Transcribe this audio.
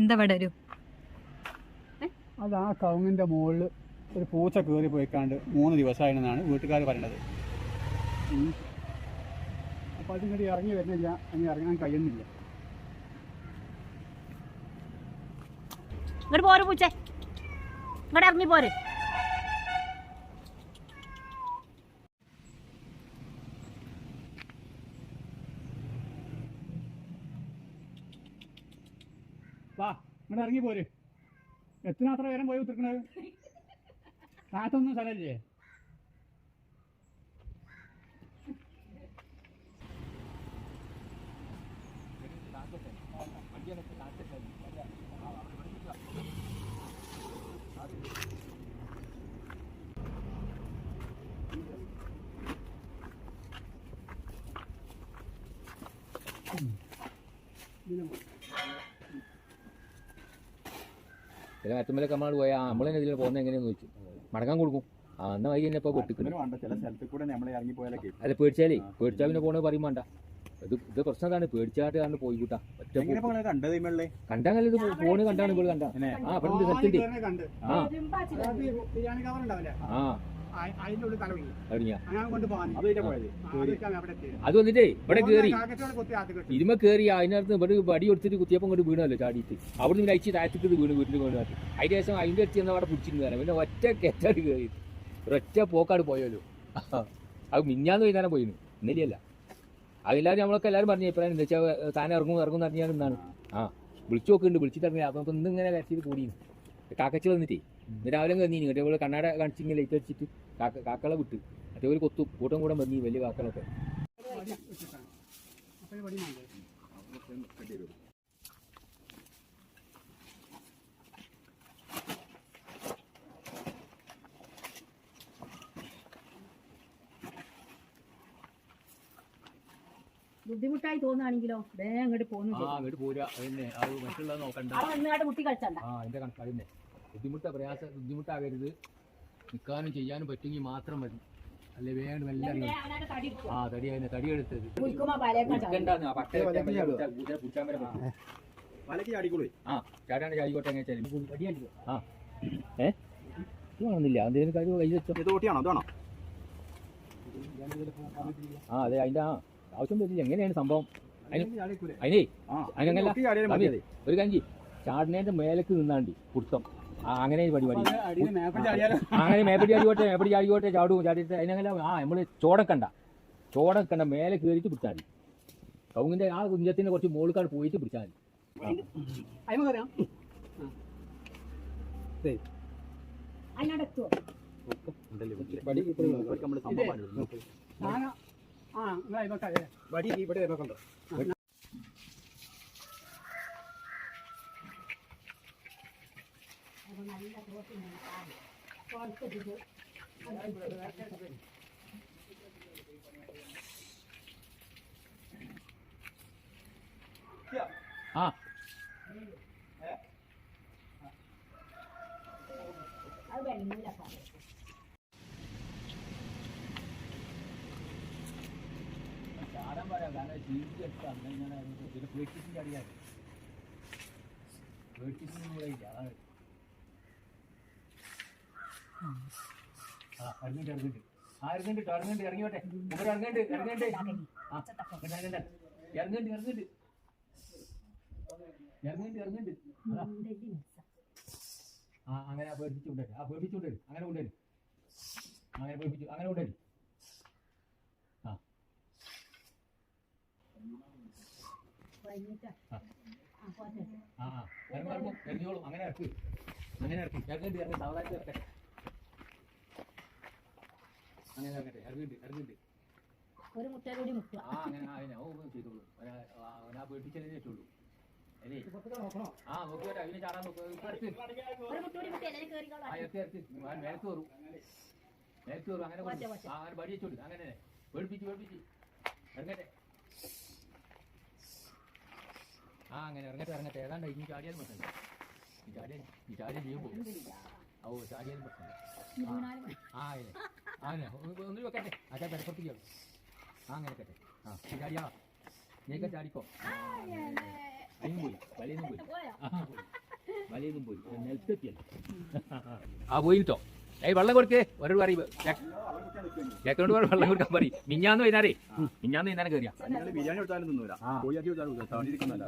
എന്താ വടരു അതാ ആ കവുങ്ങിന്റെ മുകളിൽ ഒരു പൂച്ച കയറി പോയിക്കാണ്ട് മൂന്ന് ദിവസമായിരുന്നാണ് വീട്ടുകാർ പറയണത് അപ്പോൾ അതിങ്ങോട്ട് ഇറങ്ങി വരുന്നില്ല. അങ്ങനെ ഇറങ്ങാൻ കഴിയുന്നില്ല. ഇങ്ങോട്ട് പോര് പൂച്ച. ഇങ്ങോട്ട് ഇറങ്ങി പോര്. വാ ഇങ്ങോട്ട് ഇറങ്ങി പോര്. എത്രമാത്രം നേരം പോയി ഉത്തിരിക്കണത് കാത്തൊന്നും സ്ഥലമില്ലേ? ചില മറ്റുമ്പലൊക്കെ നമ്മൾ പോയാൽ തന്നെ ഇതിൽ പോകുന്നത് എങ്ങനെയാന്ന് ചോദിച്ചു. മടങ്ങാൻ കൊടുക്കും. ആ എന്നാ വൈകി തന്നെ ഇപ്പോൾ വെട്ടിക്കുന്നു വേണ്ട ചില സ്ഥലത്ത് നമ്മൾ ഇറങ്ങി പോയാലൊക്കെ അത് പേടിച്ചാലേ? പേടിച്ചാൽ പിന്നെ പോണത് പറയും വേണ്ട. ഇത് ഇത് പ്രശ്നം അതാണ്. പേടിച്ചാട്ട് കാരണം പോയി കൂട്ടാ. ഒറ്റ കണ്ടാൽ ഇത് ഫോണ് കണ്ടാണ് ഇപ്പോൾ കണ്ട. ആ ഫ്രണ്ട് സ്ഥലത്തുണ്ട്. കണ്ട് ആ. ബിരിയാണി കവർ ഉണ്ടാവില്ലേ? ആ. അതിന്റെ ഉള്ളിൽ തലവി അറിഞ്ഞ അങ്ങനെ കൊണ്ട് പോകാൻ അത് വന്നിട്ടേ ഇവിടെ കേറി. ഇരുമ കേറി അതിനകത്ത് ഇവിടെ വടി കൊടുത്തിട്ട് കുത്തിയപ്പം കൊണ്ട് വീണല്ലോ ചാടിയിട്ട്. അവിടെ നിന്ന് അയച്ച് താഴത്തേക്ക് ഇത് വീണ് വീട്ടിൽ കൊണ്ട് മാറ്റി അതിന് ശേഷം അതിന്റെ അടുത്ത് ചെന്ന് അവിടെ പിടിച്ചിരുന്നു തരാം പിന്നെ ഒറ്റ കെറ്റാട് കയറി ഒറ്റ പോക്കാട് പോയല്ലോ. അത് മിഞ്ഞാന്ന് വൈകുന്നേരം പോയിരുന്നു ഇന്നലെയല്ല. അതില്ലാതെ നമ്മളൊക്കെ എല്ലാവരും പറഞ്ഞു എപ്പോഴും എന്താ വെച്ചാൽ താനെ ഇറങ്ങും ഇറങ്ങും എന്ന് അറിഞ്ഞാൽ എന്നാണ് ആ വിളിച്ചു നോക്കുന്നുണ്ട്. വിളിച്ചിട്ട് ഇറങ്ങി അപ്പം ഇന്നിങ്ങനെ കരച്ചിട്ട് കൂടിയിരുന്നു കാക്കച്ചു വന്നിട്ടേ. ഇന്ന് രാവിലെ കന്നീന് അതേപോലെ ഇവിടെ കണ്ണാട കാണിച്ചിങ്ങനെ ലൈറ്റ് അടിച്ചിട്ട് കാക്ക കാക്കളെ വിട്ട്. അതേപോലെ കൊത്തു കൂട്ടം കൂടെ മതി വലിയ കാക്കളൊക്കെ? ബുദ്ധിമുട്ടായി തോന്നുകയാണെങ്കിലോ? വേഗം അങ്ങോട്ട് പോന്നു. ആ അങ്ങോട്ട് പോരാ അതന്നെ. അത് മറ്റുള്ളത് നോക്കണ്ട. കുട്ടി കളിച്ചണ്ട. ആ അതിന്റെ കണക്ക് ബുദ്ധിമുട്ട പ്രയാസ ബുദ്ധിമുട്ടാകരുത്. നിൽക്കാനും ചെയ്യാനും പറ്റുമെങ്കിൽ മാത്രം മതി. അല്ലെ വേഗം എല്ലാം ആ തടി അതിനെ തടി എടുത്തത്. ആ. വലക്ക് ചാടിക്കോളൂ. ആ ചാടാണ്ട് ചാടിക്കോട്ടെ എങ്ങനെ വെച്ചാലും. ആ. ഏ? ഇത് കാണുന്നില്ല എന്തെങ്കിലും കാര്യം കൈ വെച്ചോ. ഇത് ഓട്ടിയാണോ? അതാണോ ആ അതെ അതിന്റെ ആ ആവശ്യം പറ്റില്ല എങ്ങനെയാണ് സംഭവം? അതിന് ഒരു കഞ്ചി ചാടിനേന്റെ മേലക്ക് നിന്നാണ്ടി കുടുത്തം അങ്ങനെ പരിപാടി. അങ്ങനെ മേപ്പടി ചാടിയോട്ടെ മേപ്പടി ചാടിയോട്ടെ ചാടും ചാടിയിട്ട് അതിനങ്ങനെ ആ നമ്മൾ ചോടക്കണ്ട ചോടക്കണ്ട മേലെ കയറിയിട്ട് പിടിച്ചാൽ മതി. കൗങ്ങിന്റെ ആ കുഞ്ചത്തിന്റെ കുറച്ച് മുകളിൽ പോയിട്ട് പിടിച്ചാൽ മതി. ആ ഇവിടെ അതിനോട് അയിമക്കാതെ വടി ഇവിടെ കണ്ടോ ആ അത് പാൽ. ചാടാൻ പറയാം കാരണം ജീവിച്ച് എടുത്ത് അങ്ങനെ. പിന്നെ പേടിച്ചിട്ട് ചാടിയാൽ പേടിച്ചിട്ടൊന്നും കൂടെ ഇല്ല അതാണ് ഇറങ്ങി വട്ടെ ആ അങ്ങനെ ആ ആ പേടിപ്പിച്ച് അങ്ങനെ കൊണ്ടുവരും. അങ്ങനെ പേടിപ്പിച്ചു അങ്ങനെ കൊണ്ടുവരും. ആ. ആ, ഇറങ്ങും അങ്ങനെ ഇറക്കി. അങ്ങനെ ഇറക്കി. ഇറങ്ങേണ്ടി ഇറങ്ങി സാവധാനത്തിൽ ഇറക്കട്ടെ. അങ്ങനെ ഇറങ്ങട്ടെ ഇറങ്ങിട്ട് ഇറങ്ങിട്ട് ഒരു മുട്ടയിലൂടി മുട്ട ആ അങ്ങനെ ആ അതിനെ ഓ ചെയ്തോളൂ. ഒരാ- പേടിപ്പിച്ചതേ പറ്റുള്ളൂ അല്ലേ? ആ നോക്കി അതിനെ ചാടാൻ ഇറക്ക്. വരും മേലക്ക് കയറും. അങ്ങനെ. ആ അങ്ങനെ വടി വെച്ചോളൂ. അങ്ങനെ പേടിപ്പിച്ച് പേടിപ്പിച്ച്. ഇറങ്ങട്ടെ. ആ അങ്ങനെ ഇറങ്ങട്ടെ ഇറങ്ങട്ടെ. ഏതാണ്ട് ഇനി ചാടിയാലും പ്രശ്നമില്ല. ഈ ചാടിയാൽ ഈ ചാടിയാൽ ചെയ്യുമ്പോൾ ഓ ചാടിയാലും പ്രശ്നമില്ല. ആ ആ അങ്ങനെ ഒന്ന് വെക്കട്ടെ? അച്ഛാ പെരപ്പുറത്ത് ആ അങ്ങനെ വെക്കട്ടെ. ആ ചാടിയാ. നീക്ക ചാടിക്കോ? അതിനും പോയി വലയൊന്നും പോയി ആ, പോയി. നിലത്തെത്തിയല്ല ആ പോയിട്ടോ ഏയ് വെള്ളം കൊടുക്കേ. ഒരു പറയും കേക്കോണ്ട് വെള്ളം കൊടുക്കാൻ പറയും. മിഞ്ഞാന്ന് വൈകുന്നേരേ. മിഞ്ഞാന്ന് വൈകുന്നേരം കയറിയാ ബിരിയാണി കൊടുത്താലും തിന്നൂല. കോഴിയാക്കി കൊടുത്താലും താണ്ടിരിക്കുന്നല്ല